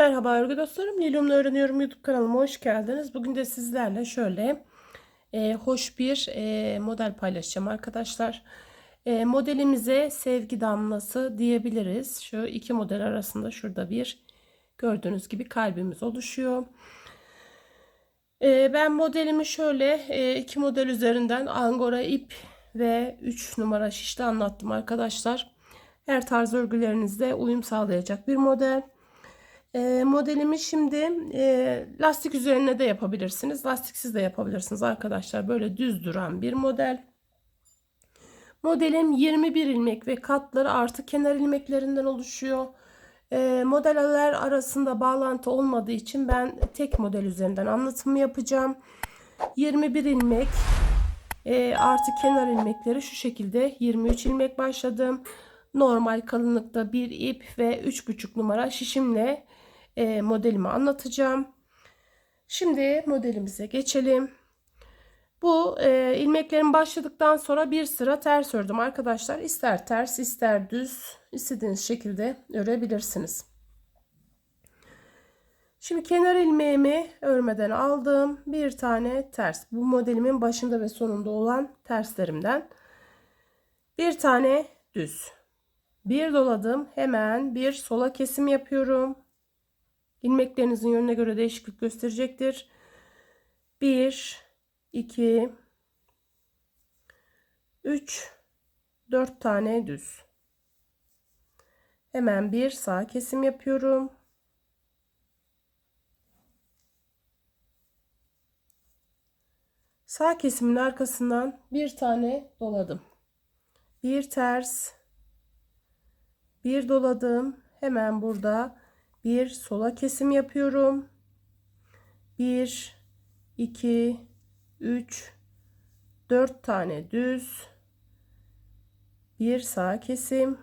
Merhaba örgü dostlarım. Lilum'la öğreniyorum YouTube kanalıma hoş geldiniz. Bugün de sizlerle şöyle e, hoş bir e, model paylaşacağım arkadaşlar. E, modelimize sevgi damlası diyebiliriz. Şu iki model arasında şurada bir gördüğünüz gibi kalbimiz oluşuyor. E, ben modelimi şöyle e, iki model üzerinden angora ip ve 3 numara şişle anlattım arkadaşlar. Her tarz örgülerinizde uyum sağlayacak bir model. E, modelimi şimdi e, lastik üzerine de yapabilirsiniz. Lastiksiz de yapabilirsiniz arkadaşlar. Böyle düz duran bir model. Modelim 21 ilmek ve katları artı kenar ilmeklerinden oluşuyor. E, modeller arasında bağlantı olmadığı için ben tek model üzerinden anlatımı yapacağım. 21 ilmek e, artı kenar ilmekleri şu şekilde 23 ilmek başladım. Normal kalınlıkta bir ip ve 3,5 numara şişimle e, modelimi anlatacağım. Şimdi modelimize geçelim. Bu e, ilmeklerim başladıktan sonra bir sıra ters ördüm arkadaşlar. İster ters ister düz istediğiniz şekilde örebilirsiniz. Şimdi kenar ilmeğimi örmeden aldım. Bir tane ters. Bu modelimin başında ve sonunda olan terslerimden. Bir tane düz. Bir doladım. Hemen bir sola kesim yapıyorum. İlmeklerinizin yönüne göre değişiklik gösterecektir. 1 2 3 4 tane düz. Hemen bir sağ kesim yapıyorum. Sağ kesimin arkasından bir tane doladım. Bir ters, bir doladım. Hemen burada bir sola kesim yapıyorum. 1 2 3 4 tane düz. Bir sağ kesim.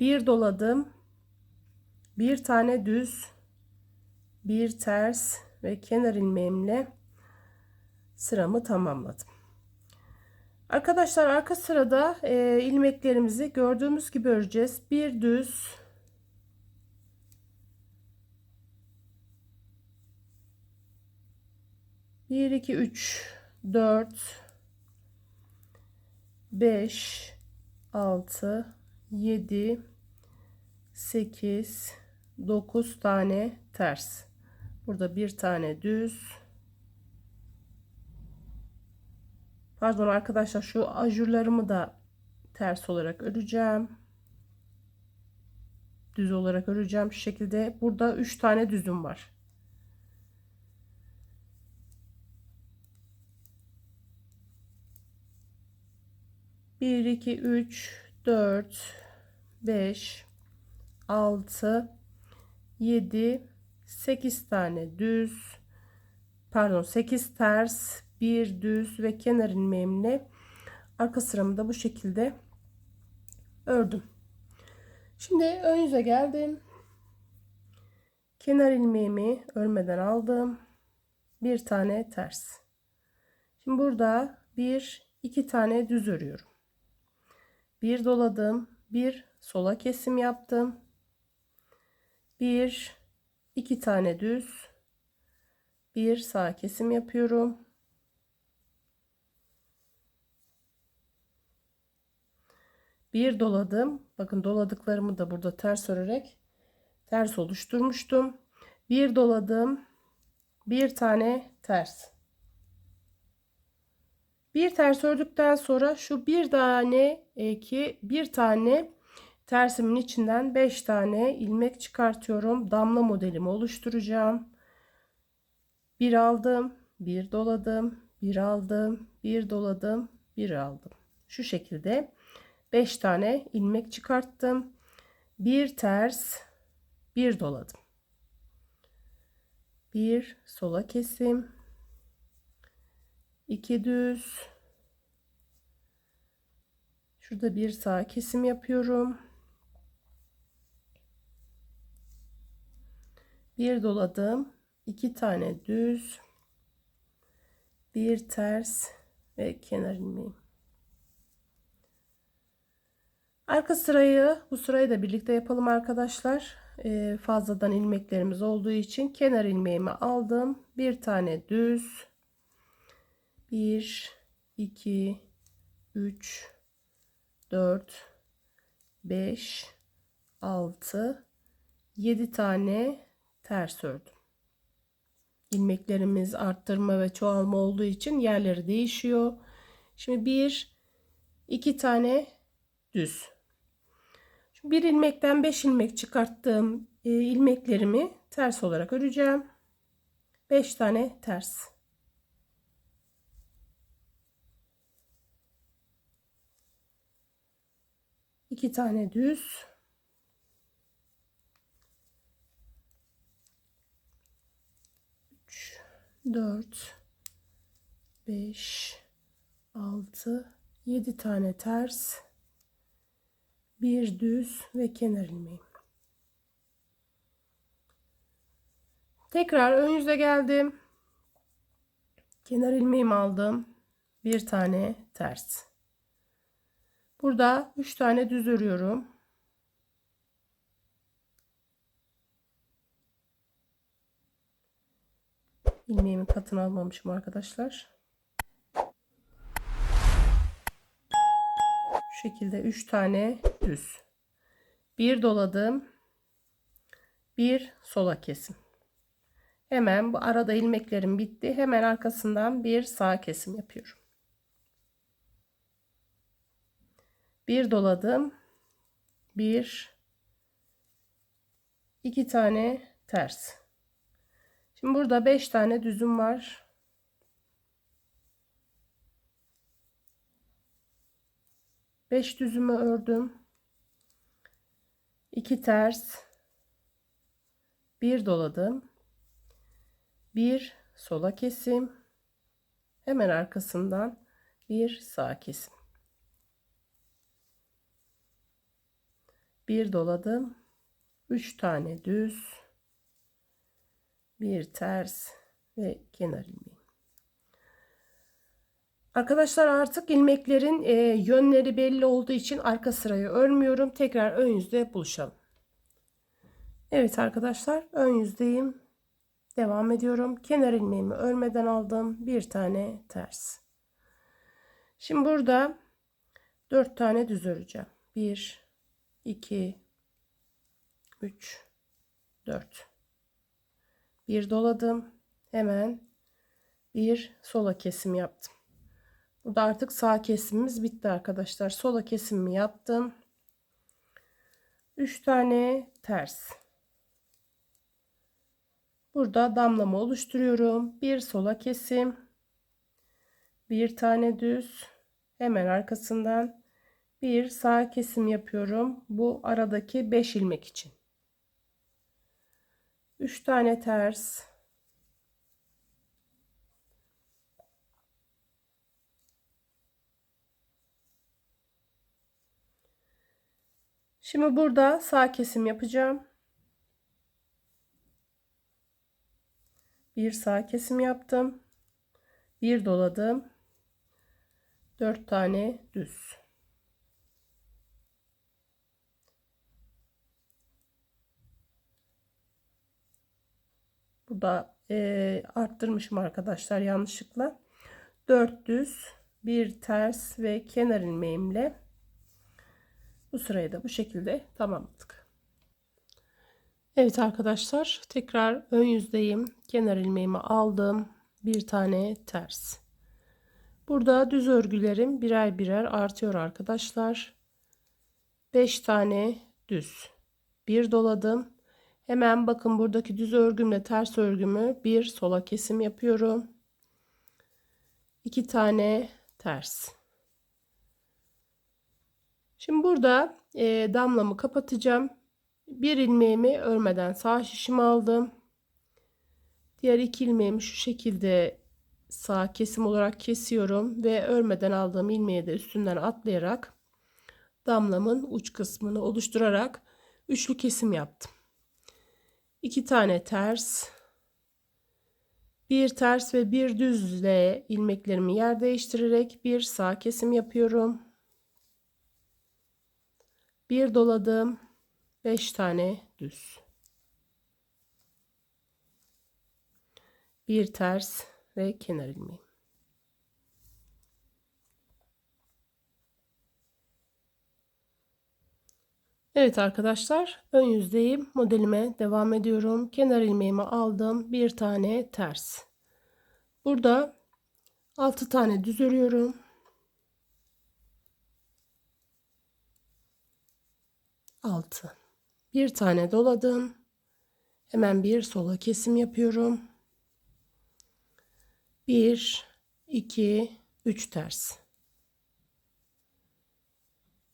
Bir doladım. Bir tane düz. Bir ters ve kenar ilmeğimle sıramı tamamladım Arkadaşlar arka sırada e, ilmeklerimizi gördüğümüz gibi öreceğiz. Bir düz bir iki üç dört beş altı yedi sekiz dokuz tane ters. Burada bir tane düz Pardon arkadaşlar şu ajurlarımı da ters olarak öreceğim. Düz olarak öreceğim şu şekilde. Burada 3 tane düzüm var. Bir, iki, üç, dört, beş, altı, yedi, sekiz tane düz, pardon sekiz ters, bir düz ve kenar ilmeğimle arka sıramı da bu şekilde ördüm. Şimdi ön yüze geldim. Kenar ilmeğimi örmeden aldım. Bir tane ters. Şimdi burada bir iki tane düz örüyorum. Bir doladım. Bir sola kesim yaptım. Bir iki tane düz. Bir sağ kesim yapıyorum. Bir doladım. Bakın doladıklarımı da burada ters örerek ters oluşturmuştum. Bir doladım. Bir tane ters. Bir ters ördükten sonra şu bir tane ki bir tane tersimin içinden 5 tane ilmek çıkartıyorum. Damla modelimi oluşturacağım. Bir aldım, bir doladım, bir aldım, bir doladım, bir aldım. Şu şekilde 5 tane ilmek çıkarttım. Bir ters, bir doladım. Bir sola kesim, iki düz. Şurada bir sağ kesim yapıyorum. Bir doladım, iki tane düz, bir ters ve kenar ilmeğim. Arka sırayı bu sırayı da birlikte yapalım arkadaşlar. Ee, fazladan ilmeklerimiz olduğu için kenar ilmeğimi aldım. Bir tane düz. 1 2 3 4 5 6 7 tane ters ördüm. İlmeklerimiz arttırma ve çoğalma olduğu için yerleri değişiyor. Şimdi bir iki tane düz. Bir ilmekten 5 ilmek çıkarttığım e, ilmeklerimi ters olarak öreceğim. 5 tane ters. iki tane düz. 4 5 6 7 tane ters bir düz ve kenar ilmeği. Tekrar ön yüze geldim. Kenar ilmeğimi aldım. Bir tane ters. Burada 3 tane düz örüyorum. İlmeğimin katını almamışım arkadaşlar. Şu şekilde 3 tane düz. Bir doladım. Bir sola kesim. Hemen bu arada ilmeklerim bitti. Hemen arkasından bir sağ kesim yapıyorum. Bir doladım. Bir iki tane ters. Şimdi burada 5 tane düzüm var. Beş düzümü ördüm. 2 ters. Bir doladım. Bir sola kesim. Hemen arkasından bir sağ kesim. Bir doladım. 3 tane düz bir ters ve kenar ilmeği. Arkadaşlar artık ilmeklerin e, yönleri belli olduğu için arka sırayı örmüyorum. Tekrar ön yüzde buluşalım. Evet arkadaşlar ön yüzdeyim. Devam ediyorum. Kenar ilmeğimi örmeden aldım. Bir tane ters. Şimdi burada 4 tane düz öreceğim. 1 2 3 4 bir doladım hemen bir sola kesim yaptım burada artık sağ kesimimiz bitti arkadaşlar. Sola kesimimi yaptım. 3 tane ters. Burada damlama oluşturuyorum. Bir sola kesim. Bir tane düz. Hemen arkasından bir sağ kesim yapıyorum. Bu aradaki 5 ilmek için. 3 tane ters Şimdi burada sağ kesim yapacağım. Bir sağ kesim yaptım. Bir doladım. 4 tane düz. Bu da e, arttırmışım arkadaşlar yanlışlıkla. 4 düz, bir ters ve kenar ilmeğimle bu sırayı da bu şekilde tamamladık. Evet arkadaşlar tekrar ön yüzdeyim. Kenar ilmeğimi aldım. Bir tane ters. Burada düz örgülerim birer birer artıyor arkadaşlar. 5 tane düz. Bir doladım. Hemen bakın buradaki düz örgümle ters örgümü bir sola kesim yapıyorum. İki tane ters. Şimdi burada e, damlamı kapatacağım. Bir ilmeğimi örmeden sağ şişimi aldım. Diğer iki ilmeğimi şu şekilde sağ kesim olarak kesiyorum ve örmeden aldığım ilmeği de üstünden atlayarak damlamın uç kısmını oluşturarak üçlü kesim yaptım. 2 tane ters bir ters ve bir düzle ilmeklerimi yer değiştirerek bir sağ kesim yapıyorum. Bir doladım. 5 tane düz. Bir ters ve kenar ilmeği. Evet arkadaşlar ön yüzdeyim. Modelime devam ediyorum. Kenar ilmeğimi aldım. Bir tane ters. Burada 6 tane düz örüyorum. Altı. Bir tane doladım. Hemen bir sola kesim yapıyorum. Bir, iki, üç ters.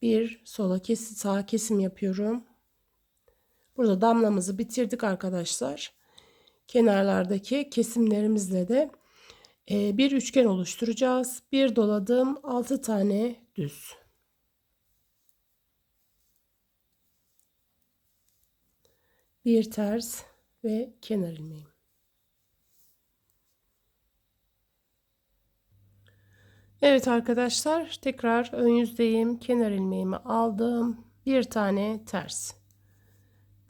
Bir sola kesim, sağa kesim yapıyorum. Burada damlamızı bitirdik arkadaşlar. Kenarlardaki kesimlerimizle de e, bir üçgen oluşturacağız. Bir doladım 6 tane düz. Bir ters ve kenar ilmeğim. Evet arkadaşlar tekrar ön yüzdeyim. Kenar ilmeğimi aldım. Bir tane ters.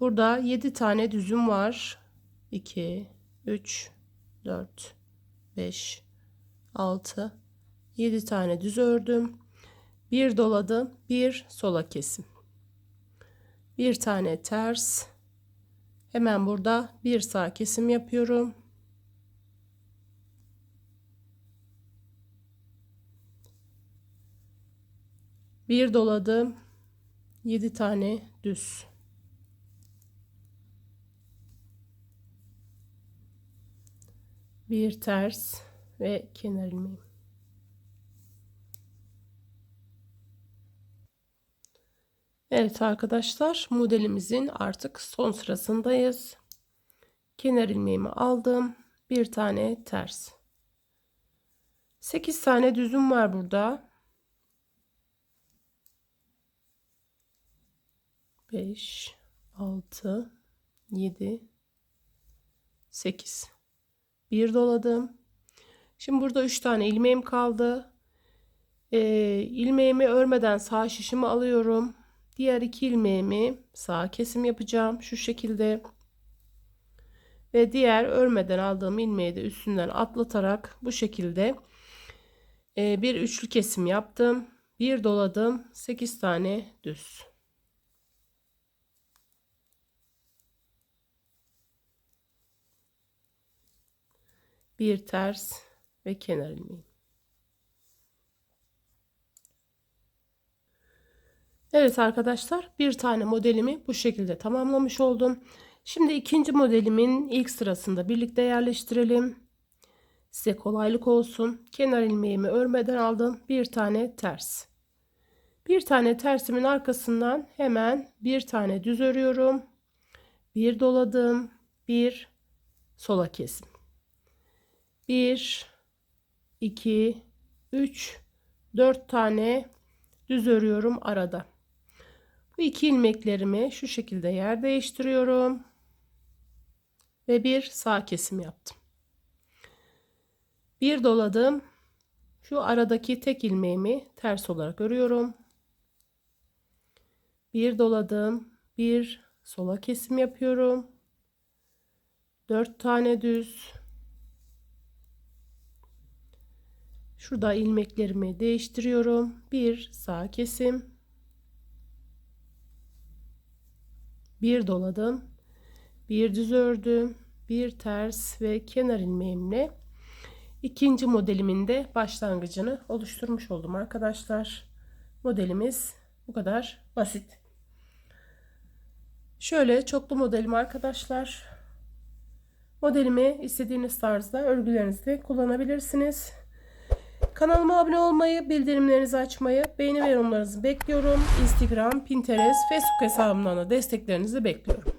Burada 7 tane düzüm var. 2 3 4 5 6 7 tane düz ördüm. Bir doladım. Bir sola kesim. Bir tane ters. Hemen burada bir sağ kesim yapıyorum. Bir doladım. 7 tane düz. Bir ters ve kenar ilmeğim. Evet arkadaşlar modelimizin artık son sırasındayız. Kenar ilmeğimi aldım. Bir tane ters. 8 tane düzüm var burada. 5 6 7 8 bir doladım. Şimdi burada 3 tane ilmeğim kaldı. Ee, ilmeğimi örmeden sağ şişimi alıyorum. Diğer iki ilmeğimi sağ kesim yapacağım. Şu şekilde. Ve diğer örmeden aldığım ilmeği de üstünden atlatarak bu şekilde e, bir üçlü kesim yaptım. Bir doladım. 8 tane düz. Bir ters ve kenar ilmeği. Evet arkadaşlar bir tane modelimi bu şekilde tamamlamış oldum. Şimdi ikinci modelimin ilk sırasında birlikte yerleştirelim. Size kolaylık olsun. Kenar ilmeğimi örmeden aldım. Bir tane ters. Bir tane tersimin arkasından hemen bir tane düz örüyorum. Bir doladım. Bir sola kesim. 1 2 3 4 tane düz örüyorum arada. Bu iki ilmeklerimi şu şekilde yer değiştiriyorum. Ve bir sağ kesim yaptım. Bir doladım. Şu aradaki tek ilmeğimi ters olarak örüyorum. Bir doladım. Bir sola kesim yapıyorum. Dört tane düz. Şurada ilmeklerimi değiştiriyorum. Bir sağ kesim. Bir doladım. Bir düz ördüm. Bir ters ve kenar ilmeğimle ikinci modelimin de başlangıcını oluşturmuş oldum arkadaşlar. Modelimiz bu kadar basit. Şöyle çoklu modelim arkadaşlar. Modelimi istediğiniz tarzda örgülerinizde kullanabilirsiniz. Kanalıma abone olmayı, bildirimlerinizi açmayı, beğeni ve yorumlarınızı bekliyorum. Instagram, Pinterest, Facebook hesabımdan da desteklerinizi bekliyorum.